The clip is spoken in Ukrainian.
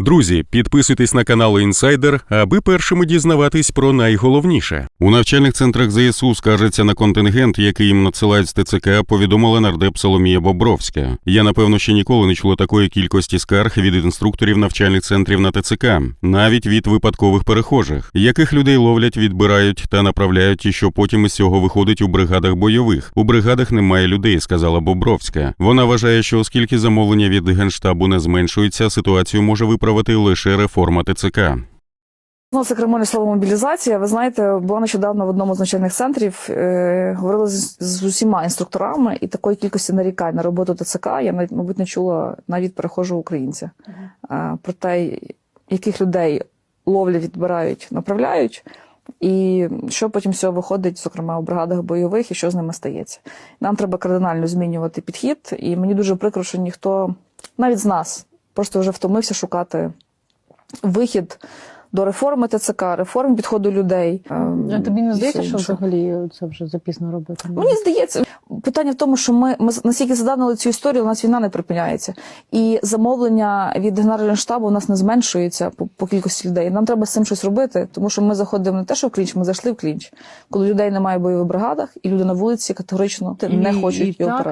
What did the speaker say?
Друзі, підписуйтесь на канал Інсайдер, аби першими дізнаватись про найголовніше. У навчальних центрах ЗСУ скаржиться на контингент, який їм надсилають з ТЦК, повідомила нардеп Соломія Бобровська. Я напевно ще ніколи не чула такої кількості скарг від інструкторів навчальних центрів на ТЦК, навіть від випадкових перехожих, яких людей ловлять, відбирають та направляють, і що потім із цього виходить у бригадах бойових. У бригадах немає людей, сказала Бобровська. Вона вважає, що оскільки замовлення від генштабу не зменшується, ситуацію може виправити лише реформа ТЦК. Ну, це кремольне слово мобілізація. Ви знаєте, була нещодавно в одному з навчальних центрів, е, говорила з, з усіма інструкторами, і такої кількості нарікань на роботу ТЦК я навіть, мабуть, не чула навіть перехожого українця. Е, про те, яких людей ловлять, відбирають, направляють, і що потім з цього виходить, зокрема у бригадах бойових, і що з ними стається. Нам треба кардинально змінювати підхід, і мені дуже прикро, що ніхто, навіть з нас, просто вже втомився шукати вихід до реформи ТЦК, реформ підходу людей. ем, А тобі не здається, що взагалі це вже запізно робити? Мені здається, питання в тому, що ми, ми настільки задавнили цю історію, у нас війна не припиняється. І замовлення від Генерального штабу у нас не зменшується по, по кількості людей. Нам треба з цим щось робити, тому що ми заходимо не те, що в клінч, ми зайшли в клінч. Коли людей немає в бойових бригадах, і люди на вулиці категорично не хочуть і його так, операцію.